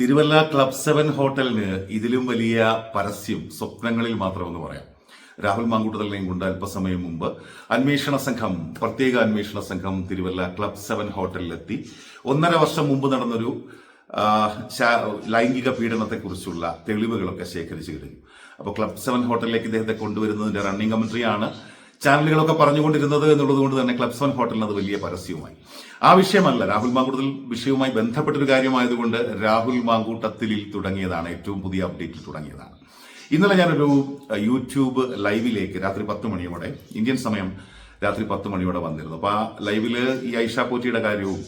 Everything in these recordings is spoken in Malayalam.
തിരുവല്ല ക്ലബ് സെവൻ ഹോട്ടലിന് ഇതിലും വലിയ പരസ്യം സ്വപ്നങ്ങളിൽ മാത്രമെന്ന് പറയാം. രാഹുൽ മാങ്കൂട്ടലിനെയും കൊണ്ട് അല്പസമയം മുമ്പ് അന്വേഷണ സംഘം പ്രത്യേക അന്വേഷണ സംഘം തിരുവല്ല ക്ലബ് സെവൻ ഹോട്ടലിലെത്തി. ഒന്നര വർഷം മുമ്പ് നടന്നൊരു ലൈംഗിക പീഡനത്തെക്കുറിച്ചുള്ള തെളിവുകളൊക്കെ ശേഖരിച്ചു കഴിഞ്ഞു. അപ്പോൾ ക്ലബ് സെവൻ ഹോട്ടലിലേക്ക് ഇദ്ദേഹത്തെ കൊണ്ടുവരുന്നതിന്റെ റണ്ണിംഗ് കമന്ററിയാണ് ചാനലുകളൊക്കെ പറഞ്ഞുകൊണ്ടിരുന്നത് എന്നുള്ളത് കൊണ്ട് തന്നെ ക്ലബ്സ് വൺ ഹോട്ടലിന് അത് വലിയ പരസ്യവുമായി. ആ വിഷയമല്ല രാഹുൽ മാങ്കൂട്ടത്തിൽ വിഷയവുമായി ബന്ധപ്പെട്ടൊരു കാര്യമായതുകൊണ്ട് രാഹുൽ മാങ്കൂട്ടത്തിലിൽ തുടങ്ങിയതാണ് ഏറ്റവും പുതിയ അപ്ഡേറ്റിൽ തുടങ്ങിയതാണ്. ഇന്നലെ ഞാനൊരു യൂട്യൂബ് ലൈവിലേക്ക് രാത്രി പത്ത് മണിയോടെ ഇന്ത്യൻ സമയം രാത്രി പത്ത് മണിയോടെ വന്നിരുന്നു. അപ്പൊ ആ ലൈവിൽ ഈ ഐഷ പോറ്റിയുടെ കാര്യവും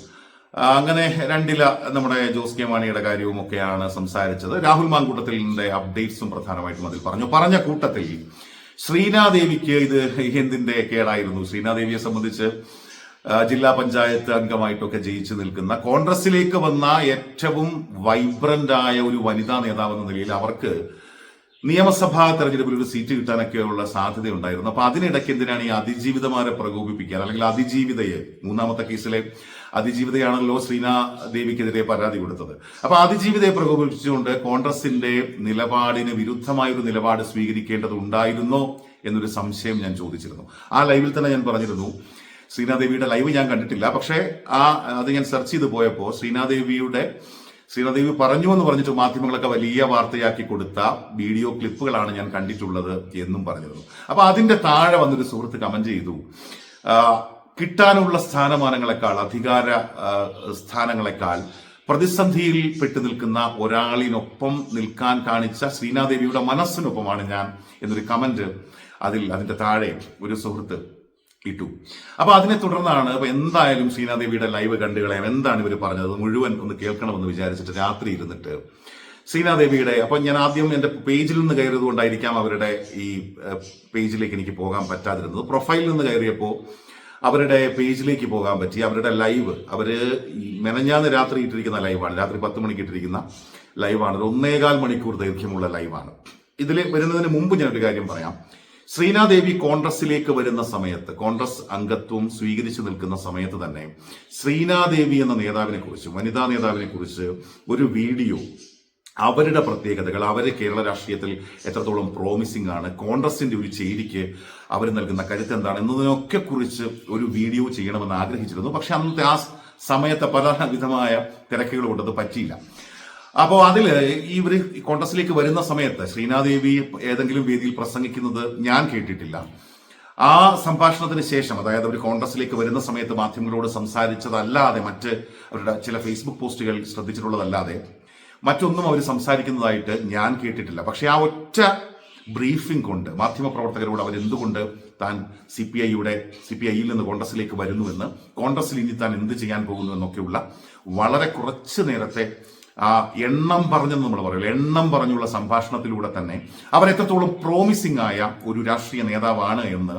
അങ്ങനെ രണ്ടില നമ്മുടെ ജോസ് കെ മാണിയുടെ കാര്യവും ഒക്കെയാണ് സംസാരിച്ചത്. രാഹുൽ മാങ്കൂട്ടത്തിന്റെ അപ്ഡേറ്റ്സും പ്രധാനമായിട്ടും അതിൽ പറഞ്ഞു. പറഞ്ഞ കൂട്ടത്തിൽ ശ്രീനാദേവിക്ക് ഇത് എന്തിന്റെ കേടായിരുന്നു? ശ്രീനാദേവിയെ സംബന്ധിച്ച് ജില്ലാ പഞ്ചായത്ത് അംഗമായിട്ടൊക്കെ ജയിച്ചു നിൽക്കുന്ന കോൺഗ്രസിലേക്ക് വന്ന ഏറ്റവും വൈബ്രന്റ് ആയ ഒരു വനിതാ നേതാവെന്ന നിലയിൽ അവർക്ക് നിയമസഭാ തെരഞ്ഞെടുപ്പിൽ ഒരു സീറ്റ് കിട്ടാനൊക്കെയുള്ള സാധ്യത ഉണ്ടായിരുന്നു അപ്പൊ അതിനിടയ്ക്ക് എന്തിനാണ് ഈ അതിജീവിതമാരെ പ്രകോപിപ്പിക്കാൻ? അല്ലെങ്കിൽ അതിജീവിതയെ മൂന്നാമത്തെ കേസിലെ അതിജീവിതയാണല്ലോ ശ്രീനാ ദേവിക്കെതിരെ പരാതി കൊടുത്തത്. അപ്പൊ അതിജീവിതയെ പ്രകോപിപ്പിച്ചുകൊണ്ട് കോൺഗ്രസിന്റെ നിലപാടിന് വിരുദ്ധമായ ഒരു നിലപാട് സ്വീകരിക്കേണ്ടതുണ്ടായിരുന്നോ എന്നൊരു സംശയം ഞാൻ ചോദിച്ചിരുന്നു. ആ ലൈവിൽ തന്നെ ഞാൻ പറഞ്ഞിരുന്നു ശ്രീനാദേവിയുടെ ലൈവ് ഞാൻ കണ്ടിട്ടില്ല. പക്ഷേ ആ അത് ഞാൻ സെർച്ച് ചെയ്ത് പോയപ്പോൾ ശ്രീനാദേവിയുടെ ശ്രീനാദേവി പറഞ്ഞു എന്ന് പറഞ്ഞിട്ട് മാധ്യമങ്ങളൊക്കെ വലിയ വാർത്തയാക്കി കൊടുത്ത വീഡിയോ ക്ലിപ്പുകളാണ് ഞാൻ കണ്ടിട്ടുള്ളത് എന്നും പറഞ്ഞിരുന്നു. അപ്പൊ അതിന്റെ താഴെ വന്നൊരു സുഹൃത്ത് കമന്റ് ചെയ്തു. കിട്ടാനുള്ള സ്ഥാനമാനങ്ങളെക്കാൾ അധികാര സ്ഥാനങ്ങളെക്കാൾ പ്രതിസന്ധിയിൽ പെട്ടു നിൽക്കുന്ന ഒരാളിനൊപ്പം നിൽക്കാൻ കാണിച്ച ശ്രീനാദേവിയുടെ മനസ്സിനൊപ്പമാണ് ഞാൻ എന്നൊരു കമന്റ് അതിൽ അതിന്റെ താഴെ ഒരു സുഹൃത്ത് ഇട്ടു. അപ്പൊ അതിനെ തുടർന്നാണ് അപ്പൊ എന്തായാലും ശ്രീനാദേവിയുടെ ലൈവ് കണ്ടു കളയാം. എന്താണ് ഇവർ പറഞ്ഞത്? മുഴുവൻ ഒന്ന് കേൾക്കണമെന്ന് വിചാരിച്ചിട്ട് രാത്രി ഇരുന്നിട്ട് ശ്രീനാദേവിയുടെ അപ്പൊ ഞാൻ ആദ്യം എന്റെ പേജിൽ നിന്ന് കയറിയത് കൊണ്ടായിരിക്കാം അവരുടെ ഈ പേജിലേക്ക് എനിക്ക് പോകാൻ പറ്റാതിരുന്നത്. പ്രൊഫൈലിൽ നിന്ന് കയറിയപ്പോൾ അവരുടെ പേജിലേക്ക് പോകാൻ പറ്റി അവരുടെ ലൈവ്. അവർ മെനഞ്ഞാന്ന് രാത്രി ഇട്ടിരിക്കുന്ന ലൈവാണ്. രാത്രി പത്ത് മണിക്ക് ഇട്ടിരിക്കുന്ന ലൈവാണ്. ഒരു ഒന്നേകാൽ മണിക്കൂർ ദൈർഘ്യമുള്ള ലൈവാണ്. ഇതിൽ വരുന്നതിന് മുമ്പ് ഞാനൊരു കാര്യം പറയാം. ശ്രീനാദേവി കോൺഗ്രസിലേക്ക് വരുന്ന സമയത്ത് കോൺഗ്രസ് അംഗത്വം സ്വീകരിച്ചു നിൽക്കുന്ന സമയത്ത് തന്നെ ശ്രീനാദേവി എന്ന നേതാവിനെ കുറിച്ച് വനിതാ നേതാവിനെ കുറിച്ച് ഒരു വീഡിയോ അവരുടെ പ്രത്യേകതകൾ അവർ കേരള രാഷ്ട്രീയത്തിൽ എത്രത്തോളം പ്രോമിസിംഗ് ആണ് കോൺഗ്രസിന്റെ ഒരു ചേരിക്ക് അവർ നൽകുന്ന കരുത്ത് എന്താണ് എന്നതിനൊക്കെ കുറിച്ച് ഒരു വീഡിയോ ചെയ്യണമെന്ന് ആഗ്രഹിച്ചിരുന്നു. പക്ഷെ അന്നത്തെ ആ സമയത്തെ പല വിധമായ തിരക്കുകൾ കൊണ്ടത് പറ്റിയില്ല. അപ്പോൾ അതിൽ ഇവർ കോൺഗ്രസിലേക്ക് വരുന്ന സമയത്ത് ശ്രീനാദേവി ഏതെങ്കിലും വേദിയിൽ പ്രസംഗിക്കുന്നത് ഞാൻ കേട്ടിട്ടില്ല. ആ സംഭാഷണത്തിന് ശേഷം അതായത് അവർ കോൺഗ്രസിലേക്ക് വരുന്ന സമയത്ത് മാധ്യമങ്ങളോട് സംസാരിച്ചതല്ലാതെ മറ്റ് അവരുടെ ചില ഫേസ്ബുക്ക് പോസ്റ്റുകൾ ശ്രദ്ധിച്ചിട്ടുള്ളതല്ലാതെ മറ്റൊന്നും അവർ സംസാരിക്കുന്നതായിട്ട് ഞാൻ കേട്ടിട്ടില്ല. പക്ഷേ ആ ഒറ്റ ബ്രീഫിംഗ് കൊണ്ട് മാധ്യമപ്രവർത്തകരോട് അവർ എന്തുകൊണ്ട് താൻ സി പി ഐയുടെ സി പി ഐയിൽ നിന്ന് കോൺഗ്രസിലേക്ക് വരുന്നുവെന്ന് കോൺഗ്രസിൽ ഇനി താൻ എന്ത് ചെയ്യാൻ പോകുന്നു എന്നൊക്കെയുള്ള വളരെ കുറച്ച് നേരത്തെ ആ എണ്ണം പറഞ്ഞെന്ന് നമ്മൾ പറയുള്ളൂ. എണ്ണം പറഞ്ഞുള്ള സംഭാഷണത്തിലൂടെ തന്നെ അവർ എത്രത്തോളം പ്രോമിസിംഗ് ആയ ഒരു രാഷ്ട്രീയ നേതാവാണ് എന്ന്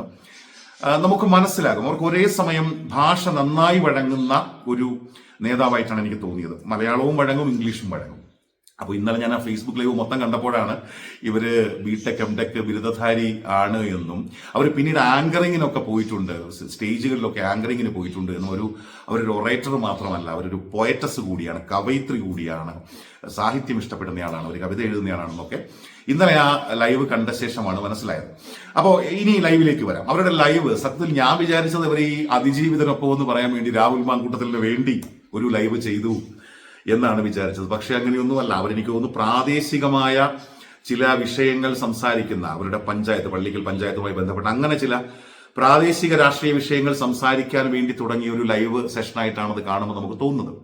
നമുക്ക് മനസ്സിലാകും. അവർക്ക് ഒരേ സമയം ഭാഷ നന്നായി വഴങ്ങുന്ന ഒരു നേതാവായിട്ടാണ് എനിക്ക് തോന്നിയത്. മലയാളവും വഴങ്ങും ഇംഗ്ലീഷും വഴങ്ങും. അപ്പോൾ ഇന്നലെ ഞാൻ ആ ഫേസ്ബുക്ക് ലൈവ് മൊത്തം കണ്ടപ്പോഴാണ് ഇവർ ബിടെക് എം ടെക് ബിരുദധാരി ആണ് എന്നും. അവർ പിന്നീട് ആങ്കറിങ്ങിനൊക്കെ പോയിട്ടുണ്ട്. സ്റ്റേജുകളിലൊക്കെ ആങ്കറിങ്ങിന് പോയിട്ടുണ്ട് എന്നും. ഒരു അവരൊരു ഒറേറ്റർ മാത്രമല്ല അവരൊരു പോയറ്റസ് കൂടിയാണ് കവയിത്രി കൂടിയാണ് സാഹിത്യം ഇഷ്ടപ്പെടുന്നയാളാണ് ഒരു കവിത എഴുതുന്നയാളാണെന്നൊക്കെ ഇന്നലെ ആ ലൈവ് കണ്ട ശേഷമാണ് മനസ്സിലായത്. അപ്പോൾ ഇനി ലൈവിലേക്ക് വരാം. അവരുടെ ലൈവ് സത്യത്തിൽ ഞാൻ വിചാരിച്ചത് ഇവർ ഈ അതിജീവിതനൊപ്പം എന്ന് പറയാൻ വേണ്ടി രാഹുൽ മാങ്കൂട്ടത്തിന് വേണ്ടി ഒരു ലൈവ് ചെയ്തു. എന്നാണ് വിചാരിച്ചത്. പക്ഷെ അങ്ങനെയൊന്നുമല്ല. അവരെനിക്ക് തോന്നുന്നു പ്രാദേശികമായ ചില വിഷയങ്ങൾ സംസാരിക്കുന്ന അവരുടെ പഞ്ചായത്ത് പള്ളിക്കൽ പഞ്ചായത്തുമായി ബന്ധപ്പെട്ട അങ്ങനെ ചില പ്രാദേശിക രാഷ്ട്രീയ വിഷയങ്ങൾ സംസാരിക്കാൻ വേണ്ടി തുടങ്ങിയ ഒരു ലൈവ് സെഷനായിട്ടാണ് അത് കാണുമ്പോൾ നമുക്ക് തോന്നുന്നത്.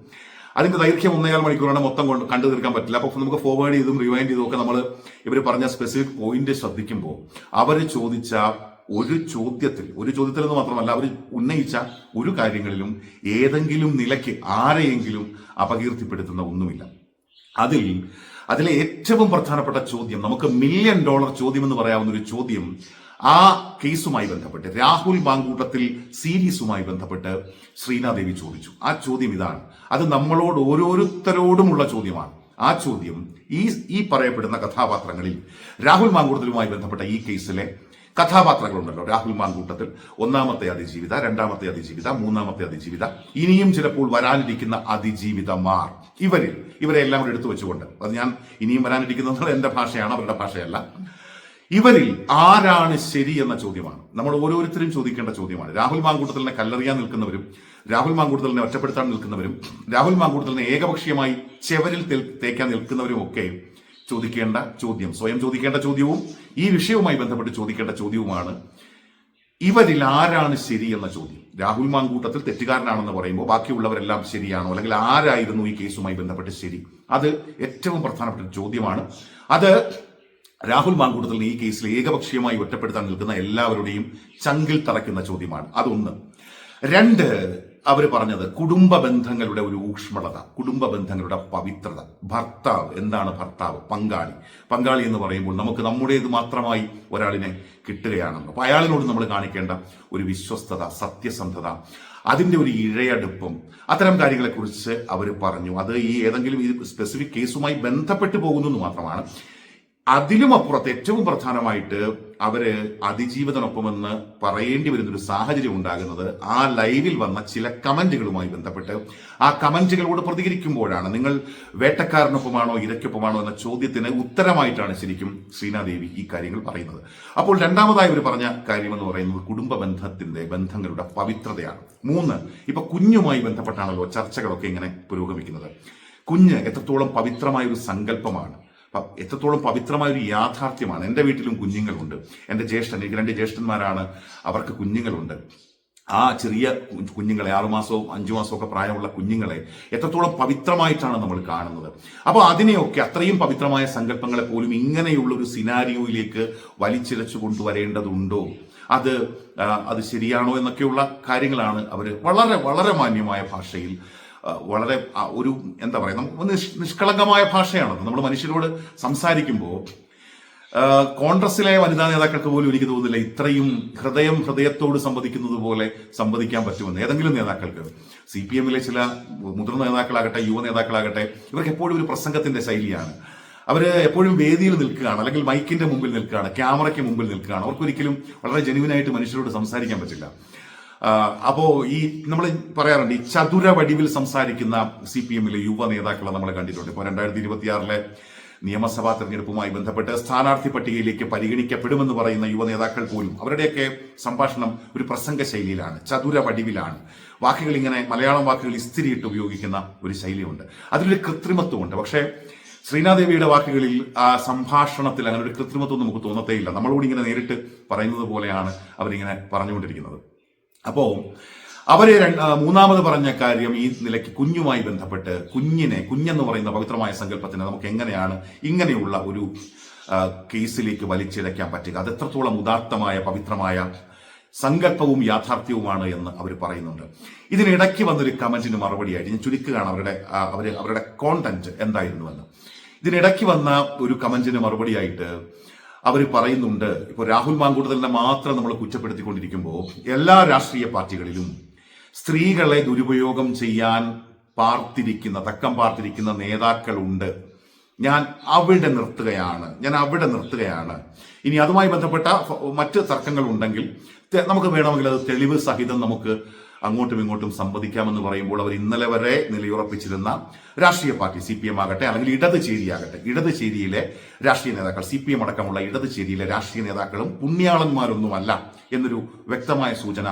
അതിന്റെ ദൈർഘ്യം ഒന്നേകാൽ മണിക്കൂറാണ് മൊത്തം കൊണ്ട് കണ്ടു തീർക്കാൻ പറ്റില്ല. അപ്പൊ നമുക്ക് ഫോർവേഡ് ചെയ്തും റിവൈൻഡ് ചെയ്തും ഒക്കെ നമ്മൾ ഇവർ പറഞ്ഞ സ്പെസിഫിക് പോയിന്റ് ശ്രദ്ധിക്കുമ്പോൾ അവർ ചോദിച്ച ഒരു ചോദ്യത്തിൽ ഒരു ചോദ്യത്തിൽ എന്ന് മാത്രമല്ല അവർ ഉന്നയിച്ച ഒരു കാര്യങ്ങളിലും ഏതെങ്കിലും നിലയ്ക്ക് ആരെയെങ്കിലും അപകീർത്തിപ്പെടുത്തുന്ന ഒന്നുമില്ല. അതിൽ അതിലെ ഏറ്റവും പ്രധാനപ്പെട്ട ചോദ്യം നമുക്ക് മില്യൺ ഡോളർ ചോദ്യം എന്ന് പറയാവുന്ന ഒരു ചോദ്യം ആ കേസുമായി ബന്ധപ്പെട്ട് രാഹുൽ ബാങ്കൂട്ടത്തിൽ സീരീസുമായി ബന്ധപ്പെട്ട് ശ്രീനാദേവി ചോദിച്ചു. ആ ചോദ്യം ഇതാണ്. അത് നമ്മളോട് ഓരോരുത്തരോടുമുള്ള ചോദ്യമാണ്. ആ ചോദ്യം ഈ ഈ പറയപ്പെടുന്ന കഥാപാത്രങ്ങളിൽ രാഹുൽ മാങ്കൂട്ടത്തിലുമായി ബന്ധപ്പെട്ട ഈ കേസിലെ കഥാപാത്രങ്ങളുണ്ടല്ലോ. രാഹുൽ മാൻകൂട്ടത്തിൽ ഒന്നാമത്തെ അതിജീവിത രണ്ടാമത്തെ അതിജീവിത മൂന്നാമത്തെ അതിജീവിത. ഇനിയും ചിലപ്പോൾ വരാനിരിക്കുന്ന അതിജീവിതമാർ. ഇവരിൽ ഇവരെ എല്ലാം കൂടെ എടുത്തു വെച്ചുകൊണ്ട് അത് ഞാൻ ഇനിയും വരാനിരിക്കുന്നത് എന്റെ ഭാഷയാണ് അവരുടെ ഭാഷയല്ല. ഇവരിൽ ആരാണ് ശരി എന്ന ചോദ്യമാണ്. നമ്മൾ ഓരോരുത്തരും ചോദിക്കേണ്ട ചോദ്യമാണ്. രാഹുൽ മാങ്കൂട്ടത്തിലിനെ കല്ലെറിയാൻ നിൽക്കുന്നവരും രാഹുൽ മാങ്കൂട്ടത്തിലിനെ ഒറ്റപ്പെടുത്താൻ നിൽക്കുന്നവരും രാഹുൽ മാങ്കൂട്ടത്തിലിനെ ഏകപക്ഷീയമായി ചെവരിൽ തേക്കാൻ നിൽക്കുന്നവരും ഒക്കെ ചോദിക്കേണ്ട ചോദ്യം സ്വയം ചോദിക്കേണ്ട ചോദ്യവും ഈ വിഷയവുമായി ബന്ധപ്പെട്ട് ചോദിക്കേണ്ട ചോദ്യവുമാണ്. ഇവരിൽ ആരാണ് ശരി എന്ന ചോദ്യം. രാഹുൽ മാങ്കൂട്ടത്തിൽ തെറ്റുകാരനാണെന്ന് പറയുമ്പോൾ ബാക്കിയുള്ളവരെല്ലാം ശരിയാണോ? അല്ലെങ്കിൽ ആരായിരുന്നു ഈ കേസുമായി ബന്ധപ്പെട്ട് ശരി? അത് ഏറ്റവും പ്രധാനപ്പെട്ട ചോദ്യമാണ്. അത് രാഹുൽ മാങ്കൂട്ടത്തിൽ ഈ കേസിൽ ഏകപക്ഷീയമായി ഒറ്റപ്പെടുത്താൻ നിൽക്കുന്ന എല്ലാവരുടെയും ചങ്കിൽ തറയ്ക്കുന്ന ചോദ്യമാണ്. അതൊന്ന്. രണ്ട് അവർ പറഞ്ഞത് കുടുംബ ബന്ധങ്ങളുടെ ഒരു ഊഷ്മളത കുടുംബ ബന്ധങ്ങളുടെ പവിത്രത. ഭർത്താവ് എന്താണ് ഭർത്താവ്? പങ്കാളി. പങ്കാളി എന്ന് പറയുമ്പോൾ നമുക്ക് നമ്മുടേത് മാത്രമായി ഒരാളിനെ കിട്ടുകയാണല്ലോ അപ്പൊ അയാളിനോട് നമ്മൾ കാണിക്കേണ്ട ഒരു വിശ്വസ്തത സത്യസന്ധത അതിന്റെ ഒരു ഇഴയടുപ്പം അത്തരം കാര്യങ്ങളെക്കുറിച്ച് അവർ പറഞ്ഞു. അത് ഈ ഏതെങ്കിലും ഈ സ്പെസിഫിക് കേസുമായി ബന്ധപ്പെട്ടു പോകുന്നു എന്ന് മാത്രമാണ്. അതിലും അപ്പുറത്ത് ഏറ്റവും പ്രധാനമായിട്ട് അവർ അതിജീവിതനൊപ്പമെന്ന് പറയേണ്ടി വരുന്നൊരു സാഹചര്യം ഉണ്ടാകുന്നത് ആ ലൈവിൽ വന്ന ചില കമന്റുകളുമായി ബന്ധപ്പെട്ട് ആ കമന്റുകളോട് പ്രതികരിക്കുമ്പോഴാണ്. നിങ്ങൾ വേട്ടക്കാരനൊപ്പമാണോ ഇരയ്ക്കൊപ്പമാണോ എന്ന ചോദ്യത്തിന് ഉത്തരമായിട്ടാണ് ശരിക്കും ശ്രീനാദേവി ഈ കാര്യങ്ങൾ പറയുന്നത്. അപ്പോൾ രണ്ടാമതായി അവർ പറഞ്ഞ കാര്യം എന്ന് പറയുന്നത് കുടുംബ ബന്ധത്തിന്റെ ബന്ധങ്ങളുടെ പവിത്രതയാണ്. മൂന്ന് ഇപ്പൊ കുഞ്ഞുമായി ബന്ധപ്പെട്ടാണല്ലോ ചർച്ചകളൊക്കെ ഇങ്ങനെ പുരോഗമിക്കുന്നത്. കുഞ്ഞ് എത്രത്തോളം പവിത്രമായ ഒരു സങ്കല്പമാണ്. എത്രത്തോളം പവിത്രമായ ഒരു യാഥാർത്ഥ്യമാണ്. എന്റെ വീട്ടിലും കുഞ്ഞുങ്ങളുണ്ട്. എന്റെ ജ്യേഷ്ഠൻ എനിക്ക് രണ്ട് ജ്യേഷ്ഠന്മാരാണ്. അവർക്ക് കുഞ്ഞുങ്ങളുണ്ട്. ആ ചെറിയ കുഞ്ഞുങ്ങളെ ആറുമാസവും അഞ്ചു മാസവും ഒക്കെ പ്രായമുള്ള കുഞ്ഞുങ്ങളെ എത്രത്തോളം പവിത്രമായിട്ടാണ് നമ്മൾ കാണുന്നത്. അപ്പോൾ അതിനെയൊക്കെ അത്രയും പവിത്രമായ സങ്കല്പങ്ങളെ പോലും ഇങ്ങനെയുള്ള ഒരു സിനാരിയോയിലേക്ക് വലിച്ചിഴച്ചു കൊണ്ടുവരേണ്ടതുണ്ടോ? അത് അത് ശരിയാണോ എന്നൊക്കെയുള്ള കാര്യങ്ങളാണ് അവർ വളരെ വളരെ മാന്യമായ ഭാഷയിൽ വളരെ ഒരു എന്താ പറയുക നമുക്ക് നിഷ് നിഷ്കളങ്കമായ ഭാഷയാണത്. നമ്മൾ മനുഷ്യരോട് സംസാരിക്കുമ്പോൾ കോൺഗ്രസിലെ വനിതാ നേതാക്കൾക്ക് പോലും എനിക്ക് തോന്നുന്നില്ല ഇത്രയും ഹൃദയം ഹൃദയത്തോട് സംവദിക്കുന്നത് പോലെ സംവദിക്കാൻ പറ്റുമെന്ന്. ഏതെങ്കിലും നേതാക്കൾക്ക്. സി പി എമ്മിലെ ചില മുതിർന്ന നേതാക്കളാകട്ടെ യുവ നേതാക്കളാകട്ടെ ഇവർക്ക് എപ്പോഴും ഒരു പ്രസംഗത്തിന്റെ ശൈലിയാണ്. അവർ എപ്പോഴും വേദിയിൽ നിൽക്കുകയാണ് അല്ലെങ്കിൽ മൈക്കിന്റെ മുമ്പിൽ നിൽക്കുകയാണ് ക്യാമറയ്ക്ക് മുമ്പിൽ നിൽക്കുകയാണ്. അവർക്കൊരിക്കലും വളരെ ജെനുവിനായിട്ട് മനുഷ്യരോട് സംസാരിക്കാൻ പറ്റില്ല. അപ്പോ ഈ നമ്മൾ പറയാറുണ്ട് ഈ ചതുര വടിവിൽ സംസാരിക്കുന്ന സി പി എമ്മിലെ യുവ നേതാക്കളെ നമ്മൾ കണ്ടിട്ടുണ്ട്. ഇപ്പോൾ രണ്ടായിരത്തി ഇരുപത്തിയാറിലെ നിയമസഭാ തെരഞ്ഞെടുപ്പുമായി ബന്ധപ്പെട്ട് സ്ഥാനാർത്ഥി പട്ടികയിലേക്ക് പരിഗണിക്കപ്പെടുമെന്ന് പറയുന്ന യുവ നേതാക്കൾ പോലും അവരുടെയൊക്കെ സംഭാഷണം ഒരു പ്രസംഗ ശൈലിയിലാണ് ചതുര വടിവിലാണ്. വാക്കുകൾ ഇങ്ങനെ മലയാളം വാക്കുകൾ ഇസ്തിരിയിട്ട് ഉപയോഗിക്കുന്ന ഒരു ശൈലിയുണ്ട്. അതിലൊരു കൃത്രിമത്വമുണ്ട്. പക്ഷേ ശ്രീനാദേവിയുടെ വാക്കുകളിൽ ആ സംഭാഷണത്തിൽ അങ്ങനെ ഒരു കൃത്രിമത്വം നമുക്ക് തോന്നത്തേയില്ല. നമ്മളോട് ഇങ്ങനെ നേരിട്ട് പറയുന്നത് പോലെയാണ് അവരിങ്ങനെ പറഞ്ഞുകൊണ്ടിരിക്കുന്നത്. അപ്പോ അവരെ മൂന്നാമത് പറഞ്ഞ കാര്യം ഈ നിലയ്ക്ക് കുഞ്ഞുമായി ബന്ധപ്പെട്ട് കുഞ്ഞിനെ കുഞ്ഞെന്ന് പറയുന്ന പവിത്രമായ സങ്കല്പത്തിനെ നമുക്ക് എങ്ങനെയാണ് ഇങ്ങനെയുള്ള ഒരു കേസിലേക്ക് വലിച്ചിഴയ്ക്കാൻ പറ്റുക? അത് എത്രത്തോളം ഉദാത്തമായ പവിത്രമായ സങ്കല്പവും യാഥാർത്ഥ്യവുമാണ് എന്ന് അവർ പറയുന്നുണ്ട്. ഇതിനിടയ്ക്ക് വന്നൊരു കമന്റിന് മറുപടിയായിട്ട് ഞാൻ ചുരുക്കുകയാണ് അവരുടെ അവർ അവർ അവരുടെ കോണ്ടന്റ് എന്തായിരുന്നുവെന്ന്. ഇതിനിടയ്ക്ക് വന്ന ഒരു കമന്റിന് മറുപടിയായിട്ട് അവർ പറയുന്നുണ്ട് ഇപ്പോൾ രാഹുൽ മാങ്കൂട്ടലിനെ മാത്രം നമ്മൾ കുറ്റപ്പെടുത്തിക്കൊണ്ടിരിക്കുമ്പോൾ എല്ലാ രാഷ്ട്രീയ പാർട്ടികളിലും സ്ത്രീകളെ ദുരുപയോഗം ചെയ്യാൻ പാർത്തിരിക്കുന്ന തക്കം പാർത്തിരിക്കുന്ന നേതാക്കളുണ്ട്. ഞാൻ അവിടെ നിർത്തുകയാണ് ഞാൻ അവിടെ നിർത്തുകയാണ്. ഇനി അതുമായി ബന്ധപ്പെട്ട മറ്റ് തർക്കങ്ങൾ ഉണ്ടെങ്കിൽ നമുക്ക് വേണമെങ്കിൽ അത് തെളിവ് സഹിതം നമുക്ക് അങ്ങോട്ടും ഇങ്ങോട്ടും സംവദിക്കാമെന്ന് പറയുമ്പോൾ അവർ ഇന്നലെ വരെ നിലയുറപ്പിച്ചിരുന്ന രാഷ്ട്രീയ പാർട്ടി സി പി എം ആകട്ടെ അല്ലെങ്കിൽ ഇടത് ചേരിയാകട്ടെ ഇടത് ചേരിയിലെ രാഷ്ട്രീയ നേതാക്കൾ സി പി എം അടക്കമുള്ള ഇടത് ചേരിയിലെ രാഷ്ട്രീയ നേതാക്കളും പുണ്യാളന്മാരൊന്നുമല്ല എന്നൊരു വ്യക്തമായ സൂചന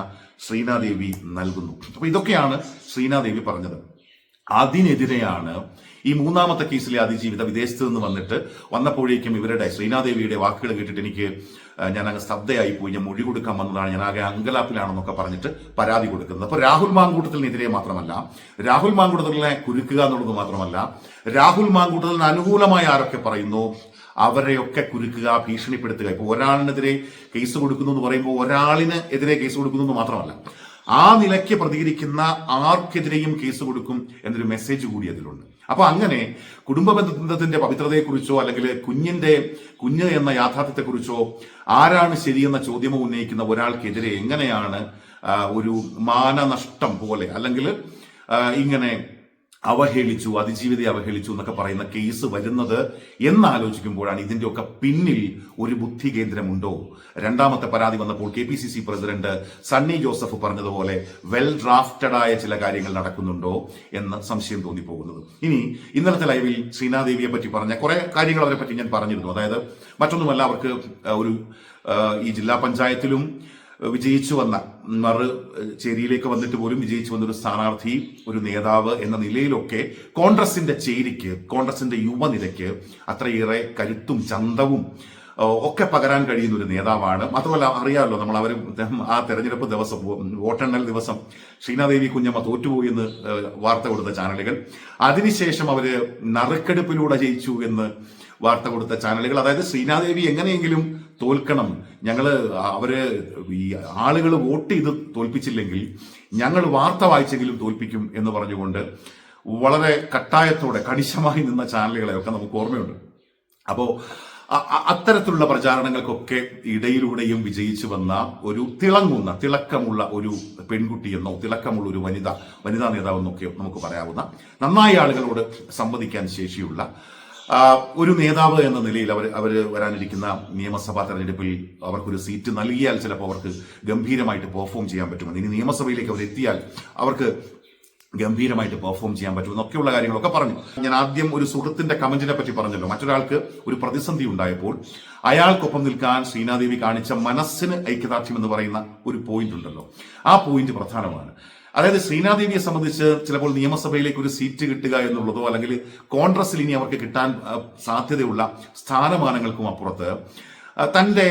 ശ്രീനാദേവി നൽകുന്നു. അപ്പൊ ഇതൊക്കെയാണ് ശ്രീനാദേവി പറഞ്ഞത്. അതിനെതിരെയാണ് ഈ മൂന്നാമത്തെ കേസിലെ അതിജീവിത വിദേശത്ത് നിന്ന് വന്നിട്ട് വന്നപ്പോഴേക്കും ഇവരുടെ ശ്രീനാദേവിയുടെ വാക്കുകൾ കേട്ടിട്ട് എനിക്ക് ഞാൻ അങ്ങ് സ്തബ്ധയായി പോയി. ഞാൻ മൊഴി കൊടുക്കാൻ വന്നതാണ്. ഞാൻ ആകെ അങ്കലാപ്പിലാണെന്നൊക്കെ പറഞ്ഞിട്ട് പരാതി കൊടുക്കുന്നത്. അപ്പോൾ രാഹുൽ മാങ്കൂട്ടത്തിനെതിരെ മാത്രമല്ല രാഹുൽ മാങ്കൂട്ടത്തിനെ കുരുക്കുക എന്നുള്ളത് മാത്രമല്ല രാഹുൽ മാങ്കൂട്ടത്തിന് അനുകൂലമായി ആരൊക്കെ പറയുന്നു? അവരെയൊക്കെ കുരുക്കുക ഭീഷണിപ്പെടുത്തുക. ഇപ്പൊ ഒരാളിനെതിരെ കേസ് കൊടുക്കുന്നു എന്ന് പറയുമ്പോൾ ഒരാളിന് എതിരെ കേസ് കൊടുക്കുന്നു എന്ന് മാത്രമല്ല ആ നിലയ്ക്ക് പ്രതികരിക്കുന്ന ആർക്കെതിരെയും കേസ് കൊടുക്കും എന്നൊരു മെസ്സേജ് കൂടി അതിലുണ്ട്. അപ്പൊ അങ്ങനെ കുടുംബ ബന്ധത്തിന്റെ പവിത്രതയെക്കുറിച്ചോ അല്ലെങ്കിൽ കുഞ്ഞിന്റെ കുഞ്ഞ് എന്ന യാഥാർത്ഥ്യത്തെക്കുറിച്ചോ ആരാണ് ശരിയെന്ന ചോദ്യമോ ഉന്നയിക്കുന്ന ഒരാൾക്കെതിരെ എങ്ങനെയാണ് ഒരു മാനനഷ്ടം പോലെ അല്ലെങ്കിൽ ഇങ്ങനെ അവഹേളിച്ചു അതിജീവിതയെ അവഹേളിച്ചു എന്നൊക്കെ പറയുന്ന കേസ് വരുന്നത് എന്നാലോചിക്കുമ്പോഴാണ് ഇതിന്റെയൊക്കെ പിന്നിൽ ഒരു ബുദ്ധി കേന്ദ്രമുണ്ടോ രണ്ടാമത്തെ പരാതി വന്നപ്പോൾ K P C C president Sunny Joseph പറഞ്ഞതുപോലെ വെൽ ഡ്രാഫ്റ്റഡ് ആയ ചില കാര്യങ്ങൾ നടക്കുന്നുണ്ടോ എന്ന് സംശയം തോന്നിപ്പോകുന്നത്. ഇനി ഇന്നലത്തെ ലൈവിൽ ശ്രീനാദേവിയെ പറ്റി പറഞ്ഞ കുറെ കാര്യങ്ങൾ അവരെ പറ്റി ഞാൻ പറഞ്ഞിരുന്നു. അതായത് മറ്റൊന്നുമല്ല അവർക്ക് ഒരു ഈ ജില്ലാ പഞ്ചായത്തിലും വിജയിച്ചു വന്ന മറു ചേരിയിലേക്ക് വന്നിട്ട് പോലും വിജയിച്ചു വന്ന ഒരു സ്ഥാനാർത്ഥി ഒരു നേതാവ് എന്ന നിലയിലൊക്കെ കോൺഗ്രസിന്റെ ചേരിക്ക് കോൺഗ്രസിന്റെ യുവനിരയ്ക്ക് അത്രയേറെ കരുത്തും ചന്തവും ഒക്കെ പകരാൻ കഴിയുന്ന ഒരു നേതാവാണ്. മാത്രമല്ല അറിയാമല്ലോ നമ്മൾ അവർ ആ തെരഞ്ഞെടുപ്പ് ദിവസം വോട്ടെണ്ണൽ ദിവസം ശ്രീനാദേവി കുഞ്ഞമ്മ തോറ്റുപോയി എന്ന് വാർത്ത കൊടുത്ത ചാനലുകൾ. അതിനുശേഷം അവർ നറുക്കെടുപ്പിലൂടെ ജയിച്ചു എന്ന് വാർത്ത കൊടുത്ത ചാനലുകൾ. അതായത് ശ്രീനാദേവി എങ്ങനെയെങ്കിലും തോൽക്കണം. ഞങ്ങൾ അവർ ഈ ആളുകൾ വോട്ട് ചെയ്ത് തോൽപ്പിച്ചില്ലെങ്കിൽ ഞങ്ങൾ വാർത്ത വായിച്ചെങ്കിലും തോൽപ്പിക്കും എന്ന് പറഞ്ഞുകൊണ്ട് വളരെ കട്ടായത്തോടെ കണിശമായി നിന്ന ചാനലുകളെയൊക്കെ നമുക്ക് ഓർമ്മയുണ്ട്. അപ്പോ അ- അ- അത്തരത്തിലുള്ള പ്രചാരണങ്ങൾക്കൊക്കെ ഇടയിലൂടെയും വിജയിച്ചു വന്ന ഒരു തിളങ്ങുന്ന തിളക്കമുള്ള ഒരു പെൺകുട്ടിയെന്നോ തിളക്കമുള്ള ഒരു വനിത വനിതാ നേതാവെന്നൊക്കെ നമുക്ക് പറയാവുന്ന നന്നായി ആളുകളോട് സംവദിക്കാൻ ശേഷിയുള്ള ഒരു നേതാവ് എന്ന നിലയിൽ അവർ അവർ വരാനിരിക്കുന്ന നിയമസഭാ തെരഞ്ഞെടുപ്പിൽ അവർക്കൊരു സീറ്റ് നൽകിയാൽ ചിലപ്പോൾ അവർക്ക് ഗംഭീരമായിട്ട് പെർഫോം ചെയ്യാൻ പറ്റുമെന്ന് ഇനി നിയമസഭയിലേക്ക് അവർ എത്തിയാൽ അവർക്ക് ഗംഭീരമായിട്ട് പെർഫോം ചെയ്യാൻ പറ്റുമെന്നൊക്കെയുള്ള കാര്യങ്ങളൊക്കെ പറഞ്ഞു. ഞാൻ ആദ്യം ഒരു സുഹൃത്തിന്റെ കമന്റിനെ പറ്റി പറഞ്ഞല്ലോ. മറ്റൊരാൾക്ക് ഒരു പ്രതിസന്ധി ഉണ്ടായപ്പോൾ അയാൾക്കൊപ്പം നിൽക്കാൻ ശ്രീനാദേവി കാണിച്ച മനസ്സിന് ഐക്യദാർഢ്യം എന്ന് പറയുന്ന ഒരു പോയിന്റ് ഉണ്ടല്ലോ. ആ പോയിന്റ് പ്രധാനമാണ്. അതായത് ശ്രീനാദേവിയെ സംബന്ധിച്ച് ചിലപ്പോൾ നിയമസഭയിലേക്ക് ഒരു സീറ്റ് കിട്ടുക എന്നുള്ളതോ അല്ലെങ്കിൽ കോൺഗ്രസിൽ ഇനി അവർക്ക് കിട്ടാൻ സാധ്യതയുള്ള സ്ഥാനമാനങ്ങൾക്കും അപ്പുറത്ത് തന്റെ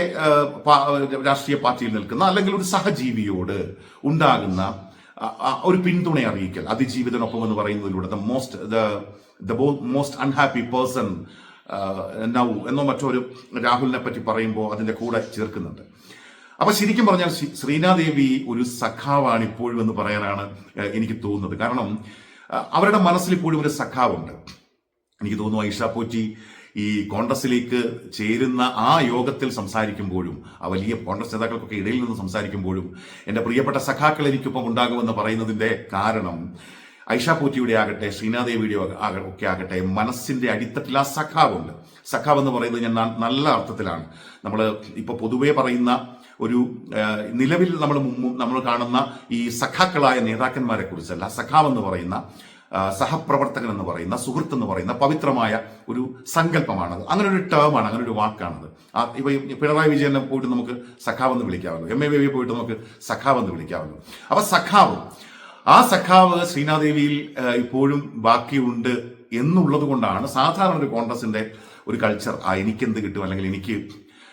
രാഷ്ട്രീയ പാർട്ടിയിൽ നിൽക്കുന്ന അല്ലെങ്കിൽ ഒരു സഹജീവിയോട് ഉണ്ടാകുന്ന ഒരു പിന്തുണ അറിയിക്കൽ അതിജീവിതനൊപ്പം എന്ന് പറയുന്നതിലൂടെ the most the most unhappy person now എന്നോ മറ്റോ ഒരു രാഹുലിനെ പറ്റി പറയുമ്പോൾ അതിന്റെ കൂടെ ചേർക്കുന്നുണ്ട്. അപ്പൊ ശരിക്കും പറഞ്ഞാൽ ശ്രീനാദേവി ഒരു സഖാവാണ് ഇപ്പോഴും എന്ന് പറയാനാണ് എനിക്ക് തോന്നുന്നത്. കാരണം അവരുടെ മനസ്സിൽ ഇപ്പോഴും ഒരു സഖാവുണ്ട്. എനിക്ക് തോന്നുന്നു ഐഷ പോറ്റി ഈ കോൺഗ്രസിലേക്ക് ചേരുന്ന ആ യോഗത്തിൽ സംസാരിക്കുമ്പോഴും ആ വലിയ കോൺഗ്രസ് നേതാക്കൾക്കൊക്കെ ഇടയിൽ നിന്ന് സംസാരിക്കുമ്പോഴും എന്റെ പ്രിയപ്പെട്ട സഖാക്കൾ എനിക്കൊപ്പം ഉണ്ടാകുമെന്ന് പറയുന്നതിന്റെ കാരണം ഐഷ പോറ്റിയുടെ ആകട്ടെ ശ്രീനാദേവിയുടെ ഒക്കെ ആകട്ടെ മനസ്സിന്റെ അടിത്തട്ടിൽ ആ സഖാവുണ്ട്. സഖാവ് എന്ന് പറയുന്നത് ഞാൻ നല്ല അർത്ഥത്തിലാണ്. നമ്മൾ ഇപ്പൊ പൊതുവേ പറയുന്ന ഒരു നിലവിൽ നമ്മൾ നമ്മൾ കാണുന്ന ഈ സഖാക്കളായ നേതാക്കന്മാരെ കുറിച്ചല്ല സഖാവെന്ന് പറയുന്ന സഹപ്രവർത്തകൻ എന്ന് പറയുന്ന സുഹൃത്ത് എന്ന് പറയുന്ന പവിത്രമായ ഒരു സങ്കല്പമാണത്. അങ്ങനെ ഒരു ടേമാണ് അങ്ങനെ ഒരു വാക്കാണത് ഇപ്പൊ പിണറായി വിജയനെ പോയിട്ട് നമുക്ക് സഖാവെന്ന് വിളിക്കാമല്ലോ. എം എ ബേബിയെ പോയിട്ട് നമുക്ക് സഖാവെന്ന് വിളിക്കാമല്ലോ. അപ്പൊ സഖാവ് ആ സഖാവ് ശ്രീനാദേവിയിൽ ഇപ്പോഴും ബാക്കിയുണ്ട് എന്നുള്ളത് കൊണ്ടാണ് സാധാരണ ഒരു കോൺഗ്രസിന്റെ ഒരു കൾച്ചർ ആ എനിക്ക് എനിക്കെന്ത് കിട്ടും അല്ലെങ്കിൽ എനിക്ക്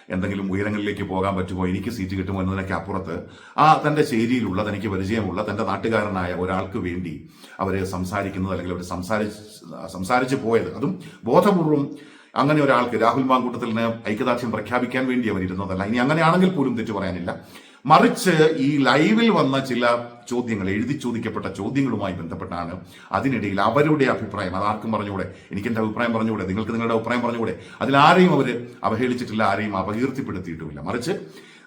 എന്തെങ്കിലും ഉയരങ്ങളിലേക്ക് പോകാൻ പറ്റുമോ? എനിക്ക് സീറ്റ് കിട്ടുമോ എന്നതിനൊക്കെ അപ്പുറത്ത് ആ തന്റെ ശൈലിയിലുള്ള തനിക്ക് പരിചയമുള്ള തന്റെ നാട്ടുകാരനായ ഒരാൾക്ക് വേണ്ടി അവർ സംസാരിക്കുന്നത് അല്ലെങ്കിൽ അവർ സംസാരിച്ച് സംസാരിച്ച് പോയത്. അതും ബോധപൂർവം അങ്ങനെ ഒരാൾക്ക് രാഹുൽ മാങ്കൂട്ടത്തിന് ഐക്യദാർഢ്യം പ്രഖ്യാപിക്കാൻ വേണ്ടി അവരിരുന്നതല്ല. ഇനി അങ്ങനെയാണെങ്കിൽ പോലും തെറ്റു പറയാനില്ല. മറിച്ച് ഈ ലൈവിൽ വന്ന ചില ചോദ്യങ്ങൾ എഴുതി ചോദിക്കപ്പെട്ട ചോദ്യങ്ങളുമായി ബന്ധപ്പെട്ടാണ് അതിനിടയിൽ അവരുടെ അഭിപ്രായം. അതാർക്കും പറഞ്ഞുകൂടെ? എനിക്ക് എന്റെ അഭിപ്രായം പറഞ്ഞുകൂടെ? നിങ്ങൾക്ക് നിങ്ങളുടെ അഭിപ്രായം പറഞ്ഞുകൂടെ? അതിലാരെയും അവർ അവഹേളിച്ചിട്ടില്ല ആരെയും അപകീർത്തിപ്പെടുത്തിയിട്ടുമില്ല. മറിച്ച്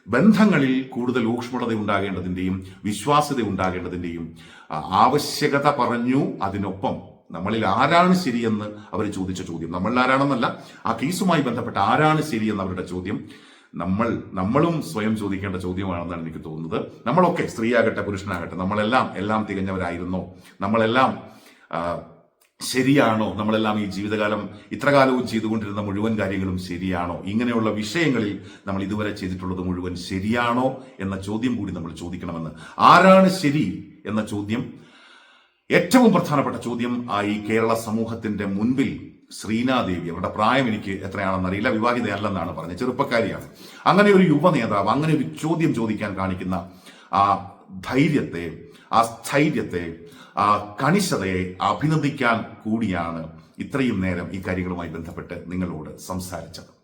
ബന്ധങ്ങളിൽ കൂടുതൽ ഊഷ്മളത ഉണ്ടാകേണ്ടതിന്റെയും വിശ്വാസ്യത ഉണ്ടാകേണ്ടതിന്റെയും ആ, ആവശ്യകത പറഞ്ഞു അതിനൊപ്പം നമ്മളിൽ ആരാണ് ശരിയെന്ന് അവർ ചോദിച്ച ചോദ്യം. നമ്മളിൽ ആരാണെന്നല്ല ആ കേസുമായി ബന്ധപ്പെട്ട ആരാണ് ശരിയെന്ന് അവരുടെ ചോദ്യം. നമ്മൾ നമ്മളും സ്വയം ചോദിക്കേണ്ട ചോദ്യമാണെന്നാണ് എനിക്ക് തോന്നുന്നത്. നമ്മളൊക്കെ സ്ത്രീയാകട്ടെ പുരുഷനാകട്ടെ നമ്മളെല്ലാം എല്ലാം തികഞ്ഞവരായിരുന്നോ. നമ്മളെല്ലാം ശരിയാണോ? നമ്മളെല്ലാം ഈ ജീവിതകാലം ഇത്രകാലവും ചെയ്തുകൊണ്ടിരുന്ന മുഴുവൻ കാര്യങ്ങളും ശരിയാണോ? ഇങ്ങനെയുള്ള വിഷയങ്ങളിൽ നമ്മൾ ഇതുവരെ ചെയ്തിട്ടുള്ളത് മുഴുവൻ ശരിയാണോ എന്ന ചോദ്യം കൂടി നമ്മൾ ചോദിക്കണമെന്ന്. ആരാണ് ശരി എന്ന ചോദ്യം? ഏറ്റവും പ്രധാനപ്പെട്ട ചോദ്യം ആയി കേരള സമൂഹത്തിന്റെ മുൻപിൽ ശ്രീനാദേവി അവരുടെ പ്രായം എനിക്ക് എത്രയാണെന്ന് അറിയില്ല വിവാഹിതയല്ലെന്നാണ് പറഞ്ഞത് ചെറുപ്പക്കാരിയാണ്. അങ്ങനെ ഒരു യുവ നേതാവ് അങ്ങനെ ഒരു ചോദ്യം ചോദിക്കാൻ കാണിക്കുന്ന ആ ധൈര്യത്തെ ആ സ്ഥൈര്യത്തെ ആ കണിശതയെ അഭിനന്ദിക്കാൻ കൂടിയാണ് ഇത്രയും നേരം ഈ കാര്യങ്ങളുമായി ബന്ധപ്പെട്ട് നിങ്ങളോട് സംസാരിച്ചത്.